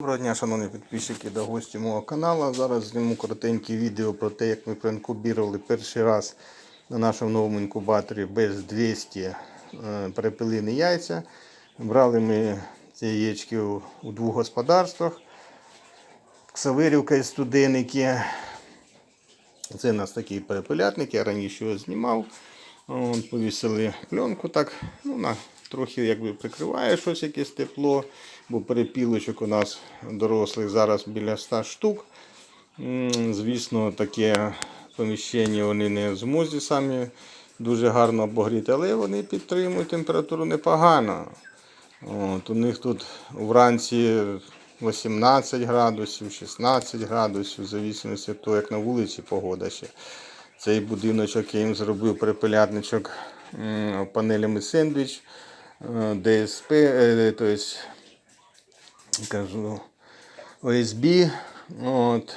Доброго дня, шановні підписчики та гості мого каналу. Зараз зніму коротеньке відео про те, як ми проінкубірували перший раз на нашому новому інкубаторі без 200 е, яйця. Брали ми ці яєчки у, двох господарствах. Ксаверівка і студеники. Це у нас такі перепелятники, я раніше його знімав. От, повісили пленку так, ну, на, трохи якби прикриває щось якесь тепло, бо перепілочок у нас дорослих зараз біля 100 штук. Звісно, таке поміщення вони не в змозі самі дуже гарно обогріти, але вони підтримують температуру непогано. От, у них тут вранці 18 градусів, 16 градусів, в залежності від того, як на вулиці погода ще. Цей будиночок я їм зробив перепелятничок панелями сендвіч, е, ДСП, е, тобто, кажу, ОСБ от,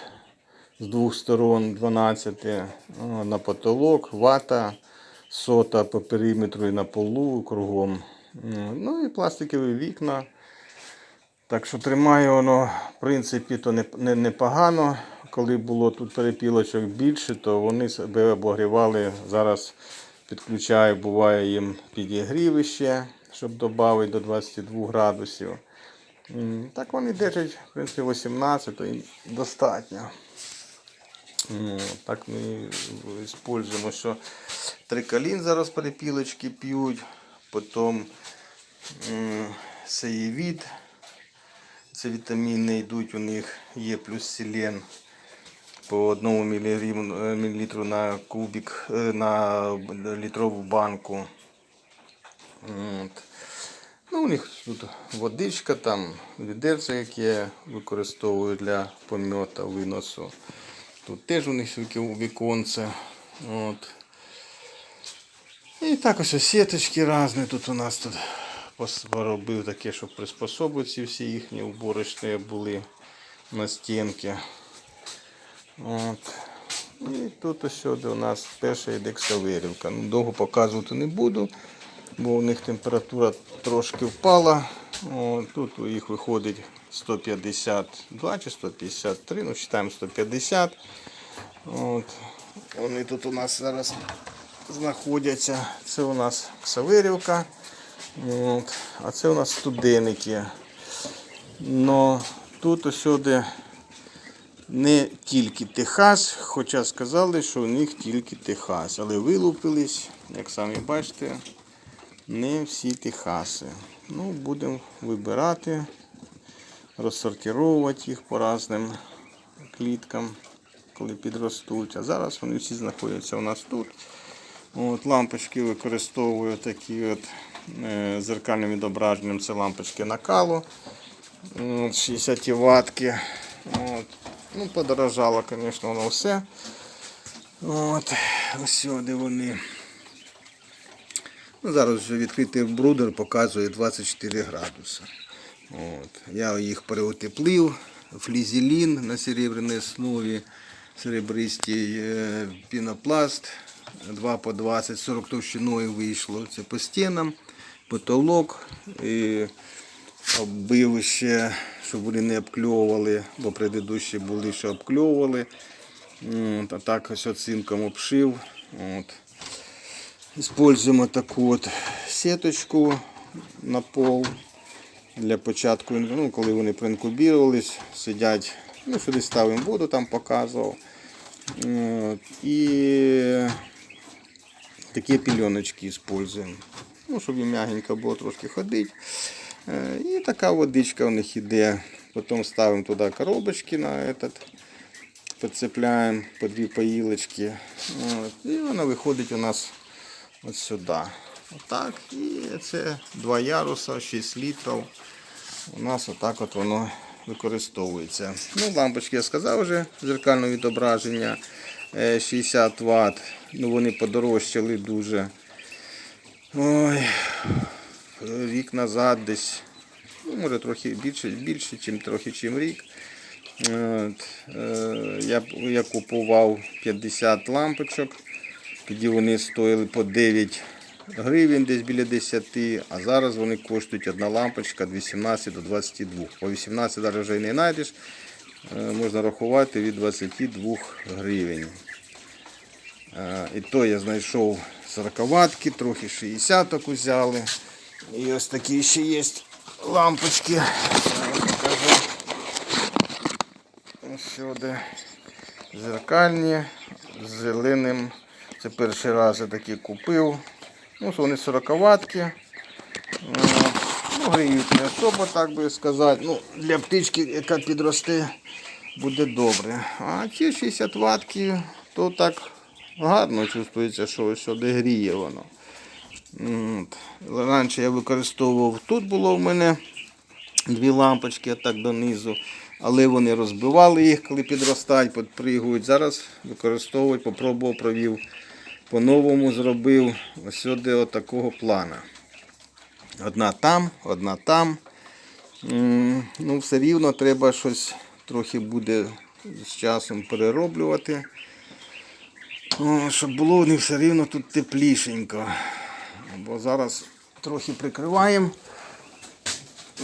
з двох сторон 12 е, на потолок, вата, сота по периметру і на полу кругом. Ну і пластикові вікна. Так що тримає воно, в принципі, то не- не- непогано. Коли було тут перепілочок більше, то вони себе обогрівали. Зараз підключаю, буває їм підігрівище, щоб додати до 22 градусів. Так вони держать, в принципі, 18 то їм достатньо. Так ми використовуємо, що трикалін зараз перепілочки п'ють, потім сеєвід. Це вітаміни йдуть у них, є плюс селен по 1 мл на кубик, е, на літрову банку. От. Ну, у них тут водичка, там відерце, яке використовую для помета, виносу. Тут теж у них віконце. От. І так ось сіточки різні. Тут у нас тут поробив таке, щоб приспособи всі їхні уборочні були на стінки. От. І тут ось у нас перша йде ксаверівка. Ну, довго показувати не буду, бо у них температура трошки впала. От, тут у їх виходить 152 чи 153, ну вважаємо 150. От. Вони тут у нас зараз знаходяться. Це у нас Ксаверівка. От. А це у нас студеники. Но тут усюди не тільки Техас, хоча сказали, що у них тільки Техас. Але вилупились, як самі бачите, не всі Техаси. Ну, будемо вибирати, розсортировувати їх по різним кліткам, коли підростуть. А зараз вони всі знаходяться у нас тут. От, лампочки використовую такі от е, зеркальним відображенням. Це лампочки накалу. От, 60 ватки. От. Ну, подорожало, звісно, воно все. От, ось сюди вони. Ну, зараз вже відкритий брудер показує 24 градуси. От. Я їх переутеплив, флізелін на серебряній основі, серебристий е, пінопласт, 2 по 20, 40 товщиною вийшло. Це по стінам, потолок. І оббив ще, щоб вони не обкльовували, бо предыдущі були, що обкльовували. От, а так ось оцинком обшив. От. Используємо таку от сіточку на пол для початку, ну, коли вони проінкубірувались, сидять, ну, сюди ставимо воду, там показував. От. І такі пільоночки використовуємо. Ну, щоб їм м'ягенько було трошки ходити. Е, І така водичка у них йде. Потім ставимо туди коробочки на этот, підцепляємо по дві поїлочки. От. І вона виходить у нас от сюди. Отак. І це два яруса, 6 літрів. У нас отак от воно використовується. Ну, лампочки я сказав вже, зеркальне відображення е, 60 Вт. Ну, вони подорожчали дуже. Ой, рік назад десь, ну, може трохи більше, більше, чим трохи, чим рік. От, е, я, я купував 50 лампочок, тоді вони стоїли по 9 гривень, десь біля 10, а зараз вони коштують одна лампочка від 18 до 22. По 18 навіть вже і не знайдеш. Е, Можна рахувати від 22 гривень. Е, І то я знайшов 40 ватки, трохи 60 взяли. І ось такі ще є лампочки. Покажу. Ось сюди. Зеркальні з зеленим. Це перший раз я такі купив. Ну, вони 40 ватки. Ну, гріють не особо, так би сказати. Ну, для птички, яка підросте, буде добре. А ці 60 ватки, то так гарно чувствується, що сюди гріє воно. Раніше я використовував, тут було в мене дві лампочки так донизу, але вони розбивали їх, коли підростають, підпригують. Зараз використовують, попробував, провів по-новому зробив ось сюди отакого плана. Одна там, одна там. Ну, все рівно треба щось трохи буде з часом перероблювати. Щоб було них все рівно тут теплішенько. Бо зараз трохи прикриваємо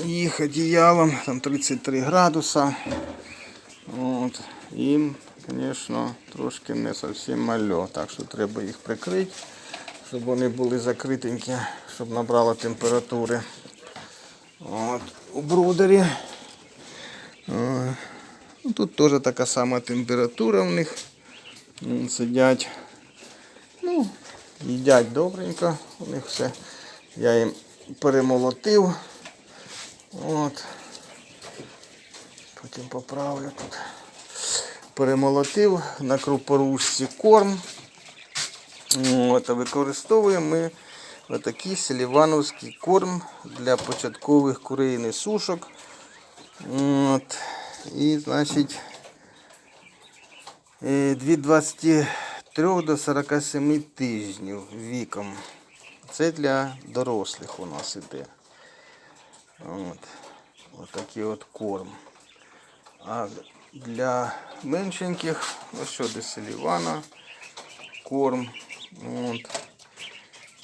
їх одіялом, там 33 градуса. От. Їм, звісно, трошки не зовсім мальо, так що треба їх прикрити, щоб вони були закритенькі, щоб набрало температури. От. У брудері. Ну, Тут теж така сама температура в них. Сидять їдять добренько, у них все. Я їм перемолотив. От. Потім поправлю тут. Перемолотив на крупорушці корм. От, Використовуємо ми отакий селівановський корм для початкових курейних сушок. От. І, значить, е, від 3 до 47 тижнів віком. Це для дорослих у нас іде. От. Ось такий от корм. А для меншеньких, ось що деселівана, корм. От.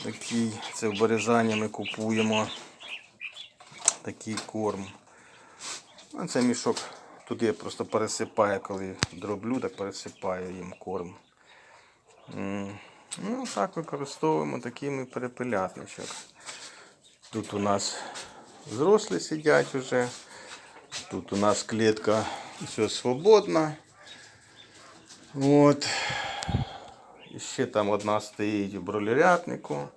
Такий, це в березані ми купуємо такий корм. А це мішок туди я просто пересипаю, коли дроблю, так пересипаю їм корм. Ну, так використовуємо такий ми перепелятничок. Тут у нас взрослі сидять вже. Тут у нас клітка все свободна. От. І ще там одна стоїть в бролерятнику.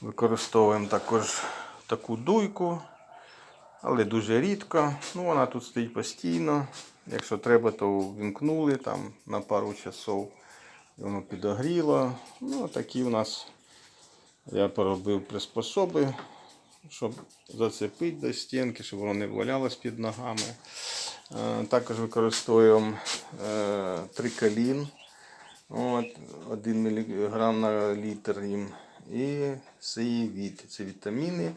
Використовуємо також таку дуйку, але дуже рідко. Ну, вона тут стоїть постійно. Якщо треба, то вімкнули там на пару часов. Воно підогріло. Ну, такі у нас я поробив приспособи, щоб зацепити до стінки, щоб воно не валялось під ногами. Е, Також використовуємо е, трикалін. От, 1 мг на літр їм. І сеївіт. Це вітаміни.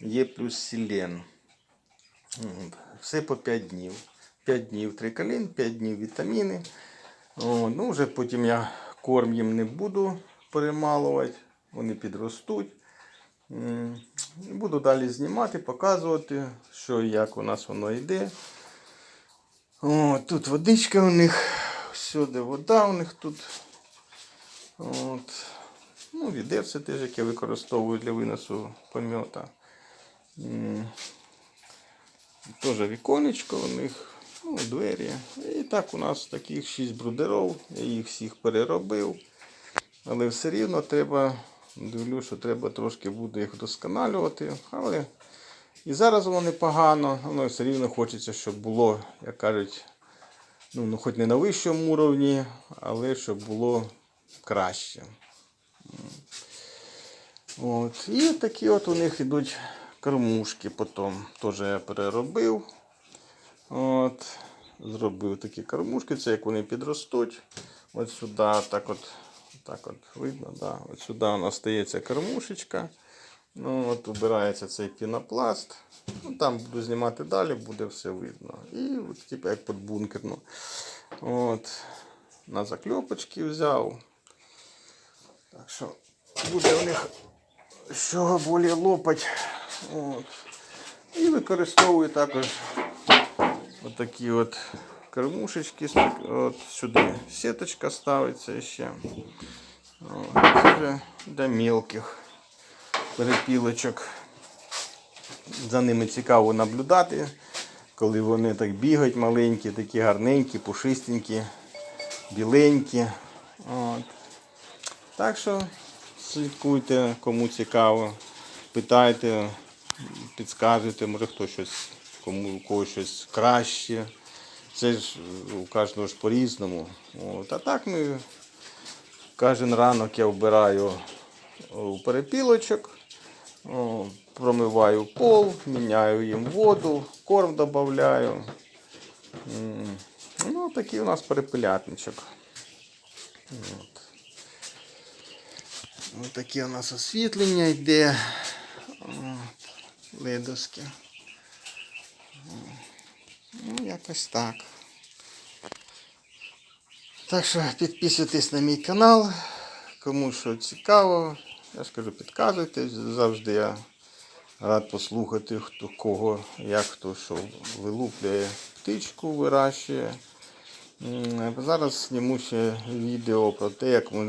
Є плюс селен. Все по 5 днів. 5 днів трикалін, 5 днів вітаміни. О, ну, вже потім я корм їм не буду перемалувати, вони підростуть. Буду далі знімати, показувати, що і як у нас воно йде. О, тут водичка у них, всюди вода у них тут. От. Ну, відерце теж, яке використовую для виносу помета. М, Теж віконечко у них, ну, двері. І так у нас таких 6 брудеров. Я їх всіх переробив. Але все рівно треба, дивлюсь, що треба трошки буде їх вдосконалювати. Але і зараз воно непогано, але все рівно хочеться, щоб було, як кажуть, ну, ну хоч не на вищому уровні, але щоб було краще. От. І такі от у них йдуть кормушки потім. Теж я переробив. От. Зробив такі кормушки, це як вони підростуть. От сюди, так от, так от видно, да. От сюди у нас стається кормушечка. Ну, от Убирається цей пінопласт. Ну, там буду знімати далі, буде все видно. І от, типу, як під бункерну. От. На закльопочки взяв. Так що буде у них з чого более лопать. От. І використовую також отакі от кормушечки. От сюди сіточка ставиться ще. Це вже для мелких перепілочок. За ними цікаво наблюдати, коли вони так бігають маленькі, такі гарненькі, пушистенькі, біленькі. От. Так що слідкуйте, кому цікаво, питайте, підказуйте, може хто щось, кому когось щось краще. Це ж у кожного ж по-різному. А так ми кожен ранок я вбираю у перепілочок, промиваю пол, міняю їм воду, корм додаю. Ну, такий у нас перепилятничок. От. Ось таке у нас освітлення йде. От, ледовське. Ну, якось так. Так що підписуйтесь на мій канал. Кому що цікаво, я скажу, підказуйте. Завжди я рад послухати, хто кого, як хто що вилуплює птичку, вирощує. Зараз зніму ще відео про те, як вони